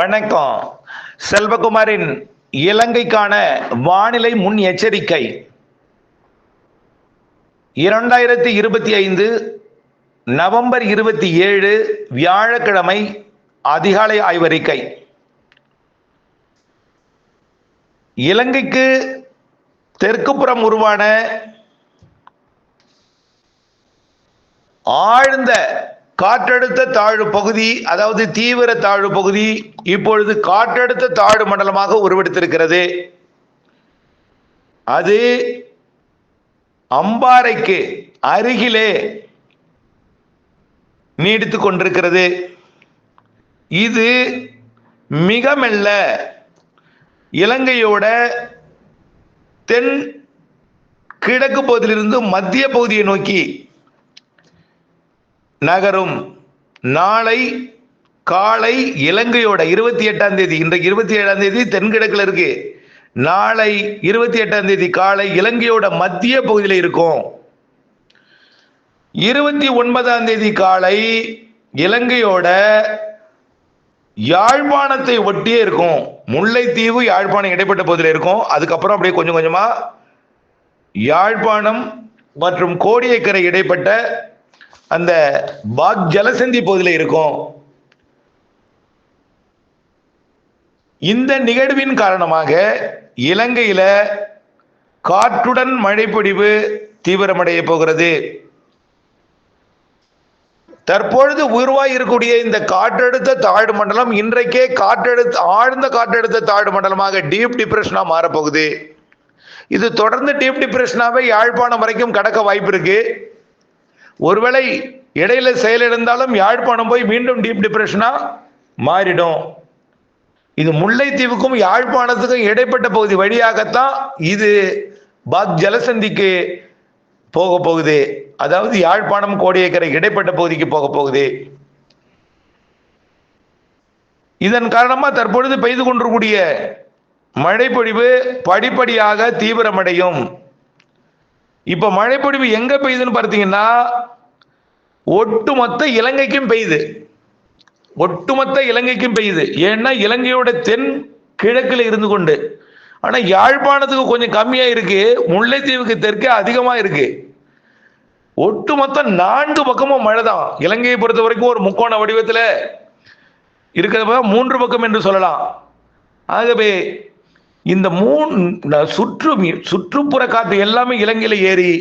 வணக்கம். செல்வகுமாரின் இலங்கைக்கான வானிலை முன் எச்சரிக்கை. இரண்டாயிரத்தி இருபத்தி ஐந்து நவம்பர் இருபத்தி ஏழு வியாழக்கிழமை அதிகாலை ஆய்வறிக்கை. இலங்கைக்கு தெற்குப்புறம் உருவான ஆழ்ந்த காற்றழுத்த தாழ்வு பகுதி அதாவது தீவிர தாழ்வு பகுதி இப்பொழுது காற்றழுத்த தாழ்வு மண்டலமாக உருவெடுத்திருக்கிறது. அது அம்பாறைக்கு அருகிலே நீடித்துக் கொண்டிருக்கிறது. இது மிக மெல்ல இலங்கையோட தென் கிழக்கு பகுதியிலிருந்து மத்திய பகுதியை நோக்கி நகரும் நாளை காலை இலங்கையோட இருபத்தி எட்டாம் தேதி. இன்றைக்கு இருபத்தி ஏழாம் தேதி தென்கிழக்குல இருக்கு. நாளை இருபத்தி எட்டாம் தேதி காலை இலங்கையோட மத்திய பகுதியில் இருக்கும். இருபத்தி ஒன்பதாம் தேதி காலை இலங்கையோட யாழ்ப்பாணத்தை ஒட்டியே இருக்கும். முல்லைத்தீவு யாழ்ப்பாணம் இடைப்பட்ட பகுதியில் இருக்கும். அதுக்கப்புறம் அப்படியே கொஞ்சம் கொஞ்சமா யாழ்ப்பாணம் மற்றும் கோடியக்கரை இடைப்பட்ட அந்த பாக் ஜலசந்தி பகுதியில் இருக்கும். இந்த நிகழ்வின் காரணமாக இலங்கையில காற்றுடன் மழைப்பொடிவு தீவிரமடைய போகிறது. தற்பொழுது உருவாகி இருக்கக்கூடிய இந்த காற்றழுத்த தாழ்வு மண்டலம் இன்றைக்கே காற்றழுத்த ஆழ்ந்த காற்றழுத்த தாழ்வு மண்டலமாக டீப் டிப்ரெஷனாக மாறப்போகுது. இது தொடர்ந்து டீப் டிப்ரெஷனாகவே யாழ்ப்பாணம் வரைக்கும் கடக்க வாய்ப்பு இருக்குது ஒருவேளை இடையில செயலிழந்தாலும் யாழ்ப்பாணம் போய் மீண்டும் டீப் டிப்ரெஷனா மாறிடும். இது முல்லைத்தீவுக்கும் யாழ்ப்பாணத்துக்கும் இடைப்பட்ட பகுதி வழியாகத்தான் இது பாத் ஜலசந்திக்கு போக போகுது. அதாவது யாழ்ப்பாணம் கோடியக்கரை இடைப்பட்ட பகுதிக்கு போக போகுது. இதன் காரணமா தற்பொழுது பெய்து கொண்டிருக்கூடிய மழைப்பொழிவு படிப்படியாக தீவிரமடையும். இப்ப மழைப்பொழிவு எங்க பெய்யுதுன்னு பார்த்தீங்கன்னா ஒட்டுமொத்த இலங்கைக்கும் பெய்யுது. ஒட்டுமொத்த இலங்கைக்கும் பெய்யுது. ஏன்னா இலங்கையோட தென் கிழக்கில் இருந்து கொண்டு. ஆனால் யாழ்ப்பாணத்துக்கு கொஞ்சம் கம்மியாக இருக்கு. முல்லைத்தீவுக்கு தெற்கே அதிகமாக இருக்கு. ஒட்டுமொத்த நான்கு பக்கமும் மழை தான் இலங்கையை பொறுத்த வரைக்கும் ஒரு முக்கோண வடிவத்தில் இருக்கிறத மூன்று பக்கம் என்று சொல்லலாம். ஆகவே இந்த மூணு சுற்று சுற்றுப்புற காற்று எல்லாமே இலங்கையில் ஏறி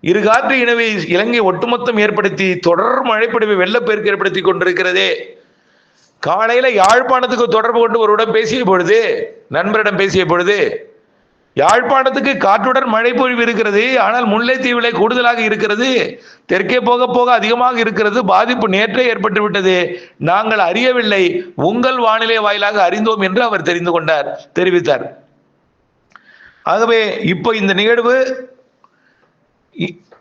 இரு காற்று இனவை இலங்கை ஒட்டுமொத்தம் ஏற்படுத்தி தொடர் மழைப்பொழிவு வெள்ளப்பெருக்கு ஏற்படுத்தி கொண்டிருக்கிறதே. காலையில யாழ்ப்பாணத்துக்கு தொடர்பு கொண்டு ஒருவரிடம் பேசிய பொழுது நண்பரிடம் பேசிய பொழுது யாழ்ப்பாணத்துக்கு காற்றுடன் மழை பொழிவு இருக்கிறது ஆனால் முல்லைத்தீவிலே கூடுதலாக இருக்கிறது தெற்கே போக போக அதிகமாக இருக்கிறது பாதிப்பு நேற்றே ஏற்பட்டு விட்டது. நாங்கள் அறியவில்லை உங்கள் வானிலை வாயிலாக அறிந்தோம் என்று அவர் தெரிந்து கொண்டார் தெரிவித்தார். ஆகவே இப்போ இந்த நிகழ்வு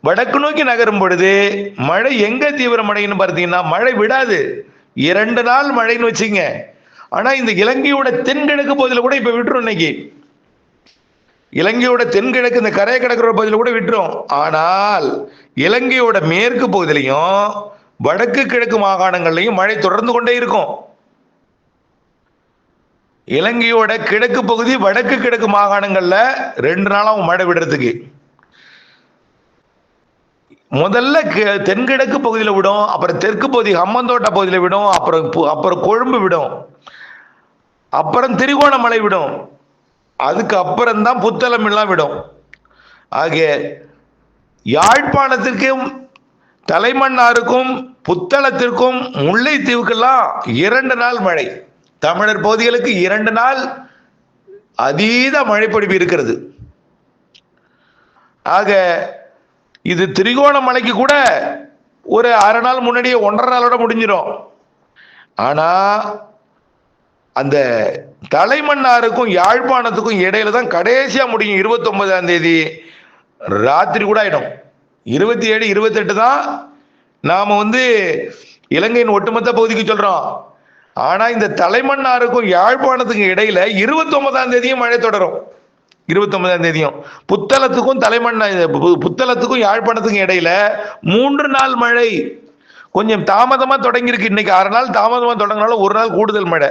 வடக்கு நோக்கி நகரும் பொழுது மழை எங்க தீவிரமடைன்னு பார்த்தீங்கன்னா மழை விடாது. இரண்டு நாள் மழைன்னு வச்சுங்க. ஆனா இந்த இலங்கையோட தென்கிழக்கு பகுதியில் கூட இப்ப விட்டுரும் இன்னைக்கு. இலங்கையோட தென்கிழக்கு இந்த கரையை கிடக்கிற பகுதியில் கூட விட்டுரும். ஆனால் இலங்கையோட மேற்கு பகுதியிலையும் வடக்கு கிழக்கு மாகாணங்கள்லையும் மழை தொடர்ந்து கொண்டே இருக்கும். இலங்கையோட கிழக்கு பகுதி வடக்கு கிழக்கு மாகாணங்கள்ல ரெண்டு நாளாகும் மழை விடுறதுக்கு. முதல்ல தென்கிழக்கு பகுதியில் விடும் அப்புறம் தெற்கு பகுதி ஹம்மந்தோட்டா பகுதியில் விடும் அப்புறம் அப்புறம் கொழும்பு விடும். அப்புறம் திரிகோணமலை விடும். அதுக்கு அப்புறம் தான் புத்தளம் எல்லாம் விடும். ஆகிய யாழ்ப்பாணத்திற்கும் தலைமன்னாருக்கும் புத்தளத்திற்கும் முல்லைத்தீவுக்கெல்லாம் இரண்டு நாள் மழை. தமிழர் பகுதிகளுக்கு இரண்டு நாள் அதீத மழைப்பொழிவு இருக்கிறது. ஆக இது திரிகோணமலைக்கு கூட ஒரு அரை நாள் முன்னாடியே ஒன்றரை நாளோட முடிஞ்சிடும் ஆனா அந்த தலைமன்னாருக்கும் யாழ்ப்பாணத்துக்கும் இடையில தான் கடைசியா முடியும். இருபத்தி ஒன்பதாம் தேதி ராத்திரி கூட ஆயிடும். இருபத்தி ஏழு இருபத்தி எட்டு தான் நாம வந்து இலங்கையின் ஒட்டுமொத்த பகுதிக்கு சொல்றோம். ஆனா இந்த தலைமன்னாருக்கும் யாழ்ப்பாணத்துக்கும் இடையில இருபத்தி ஒன்பதாம் தேதியும் மழை தொடரும். இருபத்தி ஒன்பதாம் தேதியும். புத்தளத்துக்கும் தலைமண்ண புத்தளத்துக்கும் யாழ்ப்பாணத்துக்கும் இடையில மூன்று நாள் மழை. கொஞ்சம் தாமதமா தொடங்கியிருக்கு. இன்னைக்கு அரை நாள் தாமதமா தொடங்கினாலும் ஒரு நாள் கூடுதல் மழை.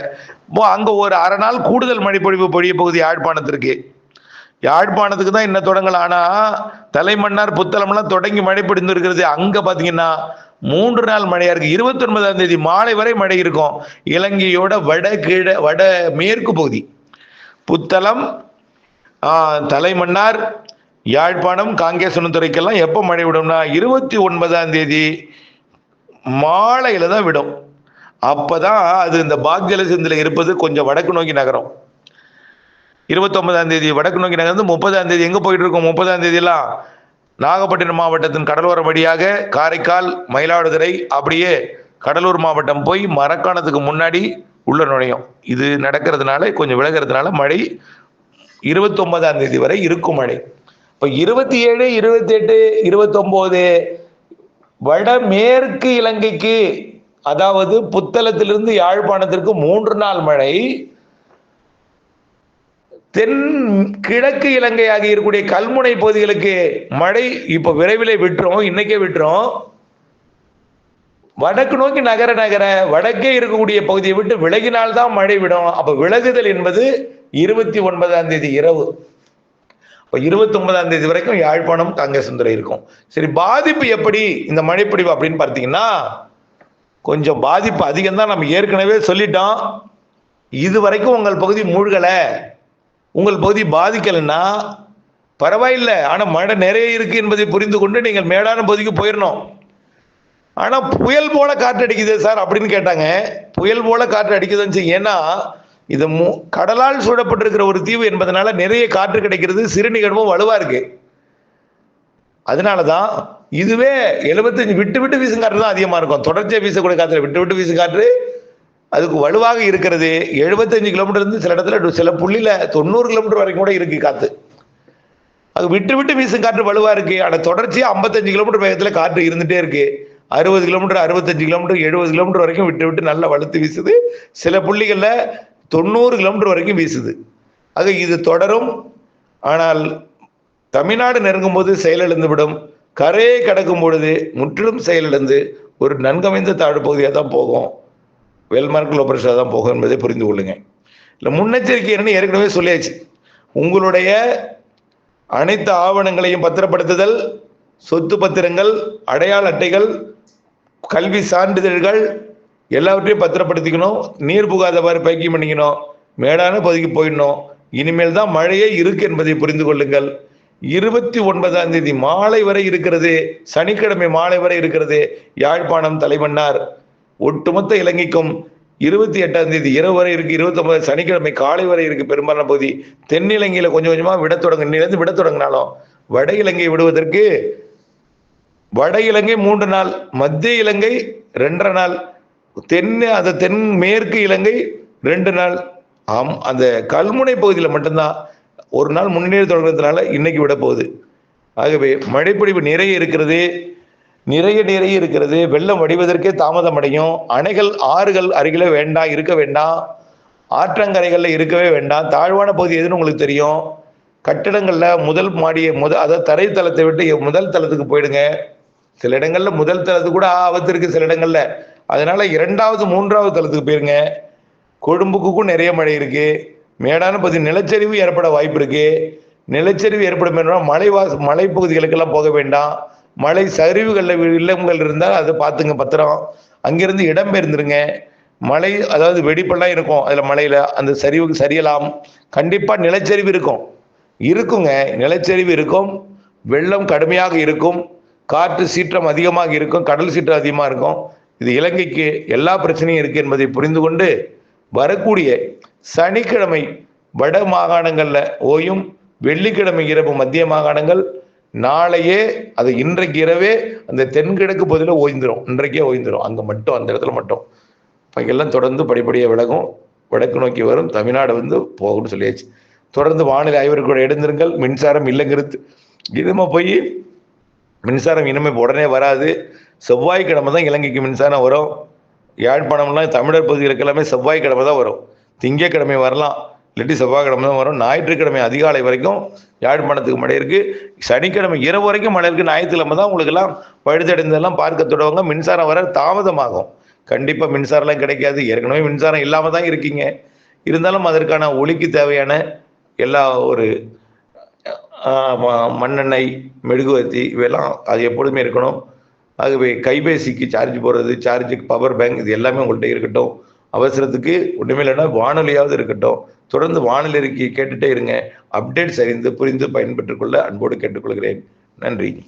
இப்போ அங்க ஒரு அரை நாள் கூடுதல் மழை பொழிவு பொழிய பகுதி யாழ்ப்பாணத்திற்கு. யாழ்ப்பாணத்துக்கு தான் என்ன தொடங்கலாம் ஆனா தலைமன்னார் புத்தளம்லாம் தொடங்கி மழை பிடிந்திருக்கிறது அங்க பாத்தீங்கன்னா மூன்று நாள் மழையா இருக்கு. இருபத்தி ஒன்பதாம் தேதி மாலை வரை மழை இருக்கும். இலங்கையோட வட கீழ வட மேற்கு பகுதி. புத்தளம் தலைமன்னார் யாழ்ப்பாணம் காங்கேசனத்துறைக்கெல்லாம் எப்போ மழை விடும்னா இருபத்தி ஒன்பதாம் தேதி மாலையில தான் விடும். அப்பதான் அது இந்த பாக்ஜலசந்தில் இருப்பது கொஞ்சம் வடக்கு நோக்கி நகரம். இருபத்தொன்பதாம் தேதி வடக்கு நோக்கி நகர்ந்து முப்பதாம் தேதி எங்க போயிட்டு இருக்கோம்? முப்பதாம் தேதியெல்லாம் நாகப்பட்டினம் மாவட்டத்தின் கடலோர வழியாக காரைக்கால் மயிலாடுதுறை அப்படியே கடலூர் மாவட்டம் போய் மரக்காணத்துக்கு முன்னாடி உள்ள நுழையும். இது நடக்கிறதுனால கொஞ்சம் விலகிறதுனால மழை இருபத்தொன்பதாம் தேதி வரை இருக்கும் மழை. இப்போ இருபத்தி ஏழு இருபத்தி எட்டு இருபத்தொம்போது வடமேற்கு இலங்கைக்கு அதாவது புத்தளத்திலிருந்து யாழ்ப்பாணத்திற்கு மூன்று நாள் மழை. தென் கிழக்கு இலங்கை ஆகிய இருக்கக்கூடிய கல்முனை பகுதிகளுக்கு மழை இப்ப விரைவிலே விட்டுரும் இன்னைக்கே விட்டுரும். வடக்கு நோக்கி நகர நகர வடக்கே இருக்கக்கூடிய பகுதியை விட்டு விலகினால்தான் மழை விடும். அப்ப விலகுதல் என்பது இருபத்தி ஒன்பதாம் தேதி இரவு. இப்போ இருபத்தி ஒன்பதாம் தேதி வரைக்கும் யாழ்ப்பாணம் காங்கேசந்துறை இருக்கும். சரி பாதிப்பு எப்படி? இந்த மழைப்பிடிவு அப்படின்னு பார்த்தீங்கன்னா கொஞ்சம் பாதிப்பு அதிகம் தான் நம்ம ஏற்கனவே சொல்லிட்டோம். இது வரைக்கும் உங்கள் பகுதி மூழ்கலை. உங்கள் பகுதி பாதிக்கலைன்னா பரவாயில்லை. ஆனால் மழை நிறைய இருக்குது என்பதை புரிந்து கொண்டு நீங்கள் மேடான பகுதிக்கு போயிடணும் ஆனால் புயல் போல காற்று அடிக்குது சார் அப்படின்னு கேட்டாங்க. புயல் போல காற்று அடிக்குதுன்னு ஏன்னா இது மு- கடலால் சூழப்பட்டிருக்கிற ஒரு தீவு என்பதனால நிறைய காற்று கிடைக்கிறது சிறு வலுவாக இருக்கு. அதனால தான் இதுவே 75 விட்டு விட்டு வீசும் காற்று தான் அதிகமாக இருக்கும். தொடர்ச்சியாக வீசக்கூடிய காற்று விட்டு விட்டு வீசும் காற்று அதுக்கு வலுவாக இருக்கிறது. 75 கிலோமீட்டர் இருந்து சில இடத்துல சில புள்ளியில் தொண்ணூறு கிலோமீட்டர் வரைக்கும் கூட இருக்கு காற்று அது விட்டு விட்டு வீசும் காற்று வலுவாக இருக்கு. ஆனால் தொடர்ச்சியாக ஐம்பத்தஞ்சு கிலோமீட்டர் வேகத்தில் காற்று இருந்துகிட்டே இருக்கு. அறுபது கிலோமீட்டர் அறுபத்தஞ்சு கிலோமீட்டர் எழுபது கிலோமீட்டர் வரைக்கும் விட்டு விட்டு நல்லா வலுத்து வீசுது. சில புள்ளிகளில் தொண்ணூறு கிலோமீட்டர் வரைக்கும் வீசுது. ஆக இது தொடரும். ஆனால் தமிழ்நாடு நெருங்கும் போது செயலிழந்து விடும் கரையை கடக்கும் பொழுது முற்றிலும் செயலிழந்து ஒரு நன்கமைந்த தாழ்வு பகுதியாக தான் போகும். வெல்மார்க் லோபரேஷனாக தான் போகும் என்பதை புரிந்து கொள்ளுங்க இல்லை முன்னெச்சரிக்கை என்னன்னு ஏற்கனவே சொல்லியாச்சு. உங்களுடைய அனைத்து ஆவணங்களையும் பத்திரப்படுத்துதல் சொத்து பத்திரங்கள் அடையாள அட்டைகள் கல்வி சான்றிதழ்கள் எல்லாவற்றையும் பத்திரப்படுத்திக்கணும். நீர் புகாதவாறு பைக்கியம் பண்ணிக்கணும். மேடான பகுதிக்கு போயிடணும். இனிமேல் தான் மழையே இருக்கு என்பதை புரிந்து கொள்ளுங்கள். இருபத்தி ஒன்பதாம் தேதி மாலை வரை இருக்கிறது. சனிக்கிழமை மாலை வரை இருக்கிறது. யாழ்ப்பாணம் தலைமன்னார் ஒட்டுமொத்த இலங்கைக்கும் இருபத்தி எட்டாம் தேதி இரவு வரை இருக்கு. இருபத்தி ஒன்பது சனிக்கிழமை காலை வரை இருக்கு பெரும்பாலான பகுதி. தென்னிலங்கையில கொஞ்சம் கொஞ்சமா விட தொடங்க இன்னிலிருந்து விட தொடங்கினாலும் வட இலங்கை விடுவதற்கு வட இலங்கை மூன்று நாள் மத்திய இலங்கை ரெண்டரை நாள் தென் அந்த தென் மேற்கு இலங்கை ரெண்டு நாள். ஆம் அந்த கல்முனை பகுதியில் மட்டும்தான் ஒரு நாள் முன்னேறி தொடங்குறதுனால இன்னைக்கு விட போகுது. ஆகவே மழைப்பொழிவு நிறைய இருக்கிறது நிறைய நிறைய இருக்கிறது. வெள்ளம் வடிவதற்கே தாமதம் அடையும். அணைகள் ஆறுகள் அருகில வேண்டாம் இருக்க வேண்டாம் ஆற்றங்கரைகளில் இருக்கவே வேண்டாம் தாழ்வான பகுதி எதுன்னு உங்களுக்கு தெரியும். கட்டிடங்களில் முதல் மாடியை முத அதாவது தரைத்தளத்தை விட்டு முதல் தளத்துக்கு போயிடுங்க. சில இடங்களில் முதல் தளத்து கூட ஆபத்து இருக்கு சில இடங்களில். அதனால இரண்டாவது மூன்றாவது தளத்துக்கு போயிருங்க. கொழும்புக்கும் நிறைய மழை இருக்கு. மேடான பகுதி நிலச்சரிவு ஏற்பட வாய்ப்பு இருக்கு. நிலச்சரிவு ஏற்படும் என்றால் மலைவாச மலைப்பகுதிகளுக்கெல்லாம் போக வேண்டாம். மலை சரிவுகளில் இல்லங்கள் இருந்தால் அதை பார்த்துங்க பத்திரம். அங்கிருந்து இடம்பெயர்ந்துருங்க மலை அதாவது வெடிப்பெல்லாம் இருக்கும் அதில் மலையில். அந்த சரிவுக்கு சரியலாம். கண்டிப்பாக நிலச்சரிவு இருக்கும். இருக்குங்க. நிலச்சரிவு இருக்கும். வெள்ளம் கடுமையாக இருக்கும். காற்று சீற்றம் அதிகமாக இருக்கும். கடல் சீற்றம் அதிகமாக இருக்கும். இது இலங்கைக்கு எல்லா பிரச்சனையும் இருக்கு என்பதை புரிந்து கொண்டு வரக்கூடிய சனிக்கிழமை வட மாகாணங்களில் ஓயும் வெள்ளிக்கிழமை இரவு மத்திய மாகாணங்கள் நாளையே அது இன்றைக்கு இரவே அந்த தென்கிழக்கு பகுதியில் ஓய்ந்துடும் இன்றைக்கே ஓய்ந்துரும். அங்கே மட்டும் அந்த இடத்துல மட்டும். எல்லாம் தொடர்ந்து படிப்படியாக விலகும். வடக்கு நோக்கி வரும். தமிழ்நாடு வந்து போகும்னு சொல்லியாச்சு. தொடர்ந்து வானிலை ஆய்வருக்கு எழுந்திருங்கள் மின்சாரம் இல்லைங்கிறது. இதுமா போய் மின்சாரம் இனிமே உடனே வராது. செவ்வாய்க்கிழமை தான் இலங்கைக்கு மின்சாரம் வரும். யாழ்ப்பாணம்லாம் தமிழர் பகுதிகளுக்கு எல்லாமே செவ்வாய்க்கிழமை தான் வரும். திங்கக்கிழமை வரலாம். இல்லாட்டி செவ்வாய்க்கிழமை தான் வரும். ஞாயிற்றுக்கிழமை அதிகாலை வரைக்கும் யாழ்ப்பாணத்துக்கு மழை இருக்கு. சனிக்கிழமை இரவு வரைக்கும் மழை இருக்குது ஞாயிற்றுக்கிழமை தான் உங்களுக்கெல்லாம் பழுதடைந்ததெல்லாம் பார்க்க தொடங்க மின்சாரம் வர தாமதமாகும். கண்டிப்பாக மின்சாரம்லாம் கிடைக்காது. ஏற்கனவே மின்சாரம் இல்லாமல் தான் இருக்கீங்க. இருந்தாலும் அதற்கான ஒளிக்கு தேவையான எல்லா ஒரு மண்ணெண்ணெய் மெழுகுவர்த்தி இவையெல்லாம் அது எப்பொழுதுமே இருக்கணும். ஆகவே கைபேசிக்கு சார்ஜ் போடுறது சார்ஜுக்கு பவர் பேங்க் இது எல்லாமே உங்கள்கிட்ட இருக்கட்டும். அவசரத்துக்கு ஒன்றுமே இல்லைன்னா வானொலியாவது இருக்கட்டும். தொடர்ந்து வானொலி இருக்கி கேட்டுட்டே இருங்க. அப்டேட்ஸ் அறிந்து புரிந்து பயன்பெற்றுக்கொள்ள அன்போடு கேட்டுக்கொள்கிறேன். நன்றி.